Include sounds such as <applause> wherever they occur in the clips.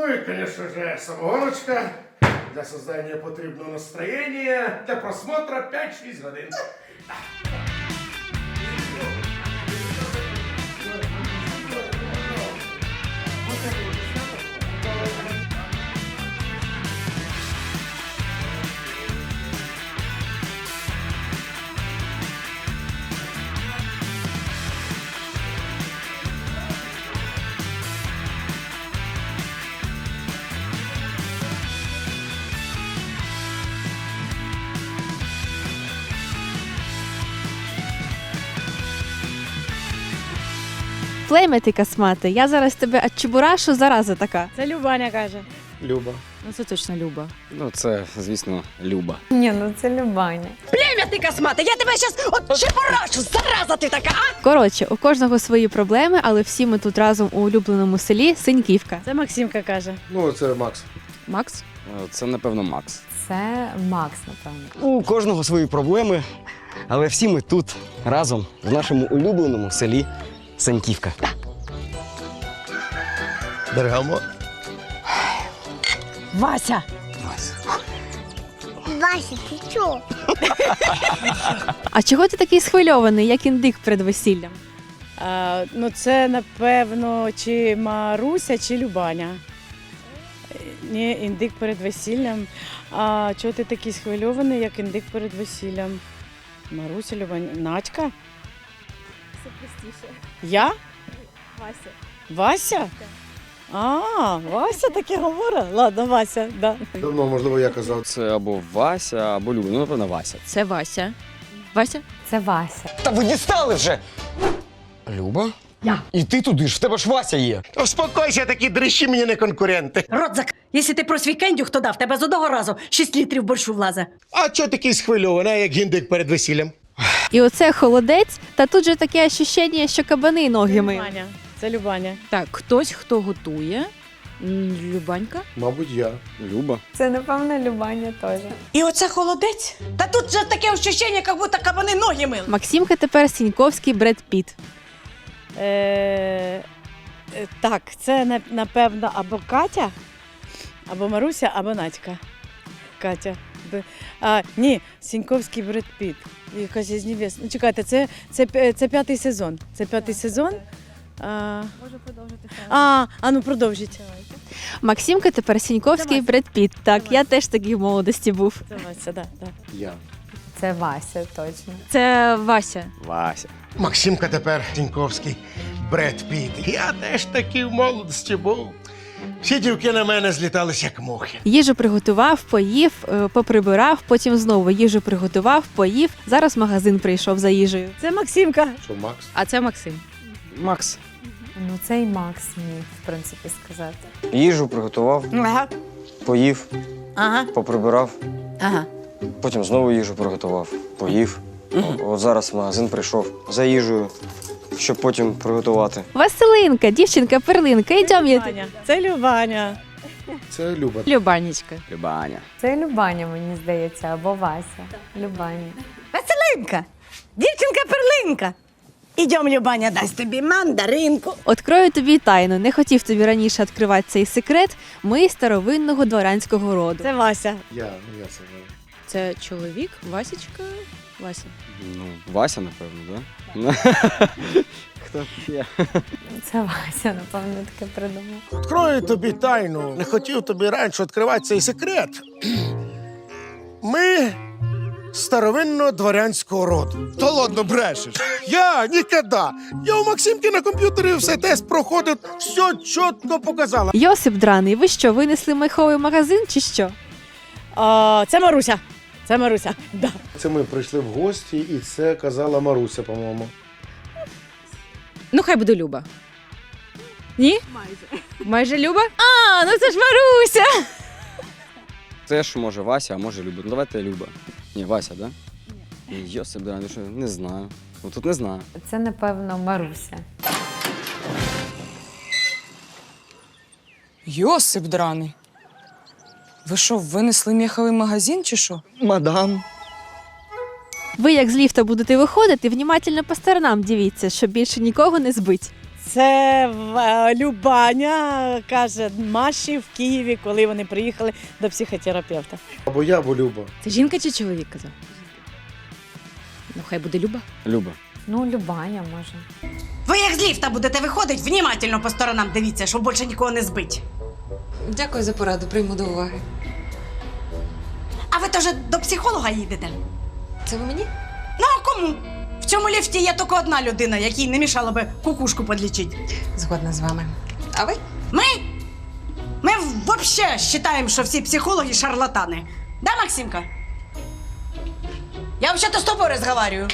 Ну и, конечно же, самогоночка для создания потребного настроения, для просмотра 5-6 годин. Плем'я ти космати, я зараз тебе отчебурашу, зараза така. Це Любаня каже. Люба. Ну це точно Люба. Ну, це, звісно, Люба. Ні, ну це Любаня. Племя ти космате, я тебе щас от чепорашу, зараза ти така, а? Коротше, у кожного свої проблеми, але всі ми тут разом у улюбленому селі Синьківка. Це Максимка каже. Ну, це Макс. Макс? Е, Це, напевно, Макс. Це Макс, напевно. У кожного свої проблеми, але всі ми тут разом в нашому улюбленому селі Саньківка. Бергамо. Вася, Вася, ты чё? А чого ти такий схвильований, як індик перед весіллям? А, ну це напевно чи Маруся, чи Любаня. Ні, індик перед весіллям. А чого ти такий схвильований, як індик перед весіллям? Маруся, Любаня. Надька? Все простіше. Я? Вася. Вася? А, Вася таке говорить? Ладно, Вася, да. Давно, можливо, я казав. Це або Вася, або Люба. Ну, напевно, Вася. Це Вася. Вася? Це Вася. Та ви дістали вже! Люба? Я. І ти туди ж, в тебе ж Вася є. Успокойся, такі дрищі мені не конкуренти. рот зак... Якщо ти про свій кендюх, то да, в тебе з одного разу 6 літрів борщу влазе. А чого такий схвильований, як гіндик перед весіллям? І оце холодець, та тут же таке ощущення, що кабани ноги миють. Любаня. Це Любаня. Так, хтось, хто готує. М, Любанька. Мабуть, я. Люба. Це, напевно, Любаня теж. І оце холодець. Та тут же таке ощущення, як будто кабани ноги мили. Максимка тепер Сіньковський Бред Піт. Е, е, так, це на- напевно або Катя, або Маруся, або Надька. Катя. Б- А, ні, Сіньковський Бред Піт. Якась із небес. Ну, чекайте, це, це, це п'ятий сезон. Це п'ятий сезон. А, Можу продовжити а, а ну продовжіть. Максимка тепер Сіньковський Бред Піт. Так, я теж такий в молодості був. Це Вася, да, да. Я. Це Вася, точно. Це Вася. Вася. Максимка тепер Тіньковський, Бред Піт. Я теж такий в молодості був. Всі дівки на мене злітались, як мухи. Їжу приготував, поїв, е, поприбирав, потім знову їжу приготував, поїв. Зараз магазин прийшов за їжею. Це Максимка. Що, Макс? А це Максим. Макс. Ну, це і Макс міг, в принципі, сказати. Їжу приготував, Ага. поїв, Ага. поприбирав, Ага. потім знову їжу приготував, поїв. От зараз в магазин прийшов за їжею, щоб потім приготувати. Василинка, дівчинка, перлинка, йдемо. я Любаня. Це Любаня. Це Люба. Любанечка. Любаня. Це Любаня, мені здається, або Вася. Любаня. Василинка, дівчинка перлинка. Ідем, Любаня, дасть тобі мандаринку. Открою тобі тайну. Не хотів тобі раніше відкривати цей секрет. Ми з старовинного дворянського роду. Це Вася. Я, ну я це знаю. Це чоловік, Васечка. Вася. Ну, Вася, напевно, так? Хто ще? Це Вася, напевно, таке придумав. Відкрою тобі тайну. Не хотів тобі раніше відкривати цей секрет. Ми з старовинного дворянського роду. Та ладно, брешеш. Я ніколи. Я у Максимки на комп'ютері все тест проходив, все чітко показала. Йосип драний, ви що, винесли меховий магазин чи що? А, це Маруся. Це Маруся. Да. Це ми прийшли в гості, і це казала Маруся, по-моєму. Ну, хай буде Люба. Ні? Майже. Майже Люба? А, ну це ж Маруся! Теж може Вася, а може Люба. Ну давайте Люба. Ні, Вася, так? Да? Йосип, да, що, не знаю. Ну тут не знаю. Це, напевно, Маруся. Йосип драний. Ви що, винесли м'яховий магазин чи що? Мадам. Ви як з ліфта будете виходити, внімательно по сторонам дивіться, щоб більше нікого не збить. Це е, Любаня каже Маші в Києві, коли вони приїхали до психотерапевта. Або я, або Люба. Це жінка чи чоловік казав? Ну, хай буде Люба. Люба. Ну, Любаня може. Ви як з ліфта будете виходить, внімательно по сторонам дивіться, щоб більше нікого не збить. Дякую за пораду, прийму до уваги. А ви теж до психолога їдете? Це ви мені? Ну а кому? В цьому ліфті є тільки одна людина, якій не мішала би кукушку подлічити. Згодна з вами. А ви? Ми? Ми взагалі вважаємо, що всі психологи шарлатани. Да, Максимка? Я взагалі-то з тобою розмовляю.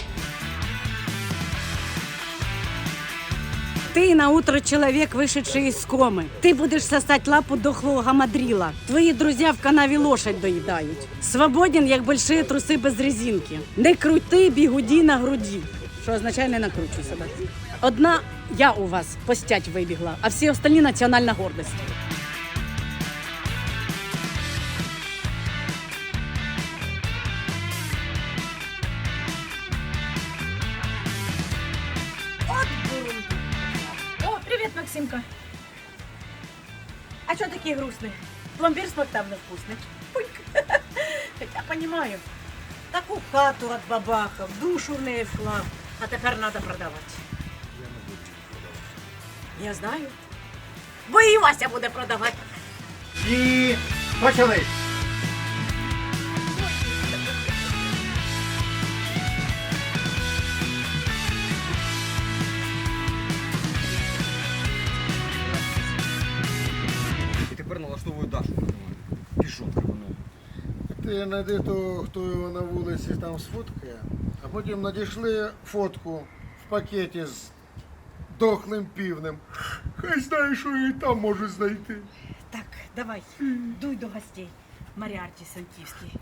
Ты на утро человек, вышедший из комы. Ты будешь сосать лапу дохлого гамадрила. Твої друзі в канаві лошадь доїдають. Свободен, як большие труси без резинки. Не крути бігуді на груді. Що означає не накручуй себе. Одна я у вас постять вибігла, а всі остальні національна гордість. Максимка. А чого такий грустний? Пломбір смоктав невкусний. <laughs> Я понимаю. Таку хату от бабахав, душу в неї вклав, а тепер треба продавати. Я не буду продавати. Я знаю. Бо і Вася буде продавати. І почали. Ти знайди того, хто його на вулиці там сфоткає, а потім надійшли фотку в пакеті з дохлим півнем. Хай знає, що її там можуть знайти. Так, давай, дуй до гостей. Маріарті Сантівський.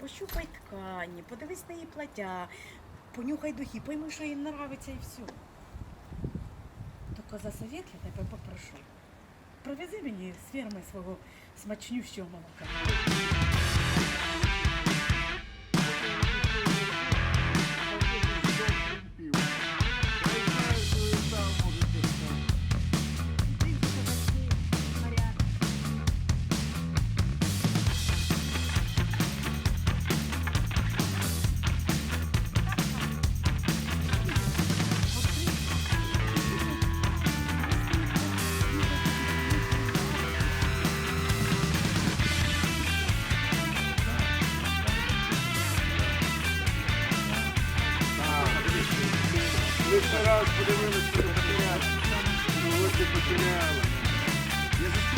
Пощупай ткані, подивись на її плаття, понюхай духи, пойми, що їй нравиться і все. Тільки за совет я тебе попрошу. Привези мені з ферми свого смачнющого молока. Лучше раз подивилась, потеряла. Ну вот и потеряла. Я за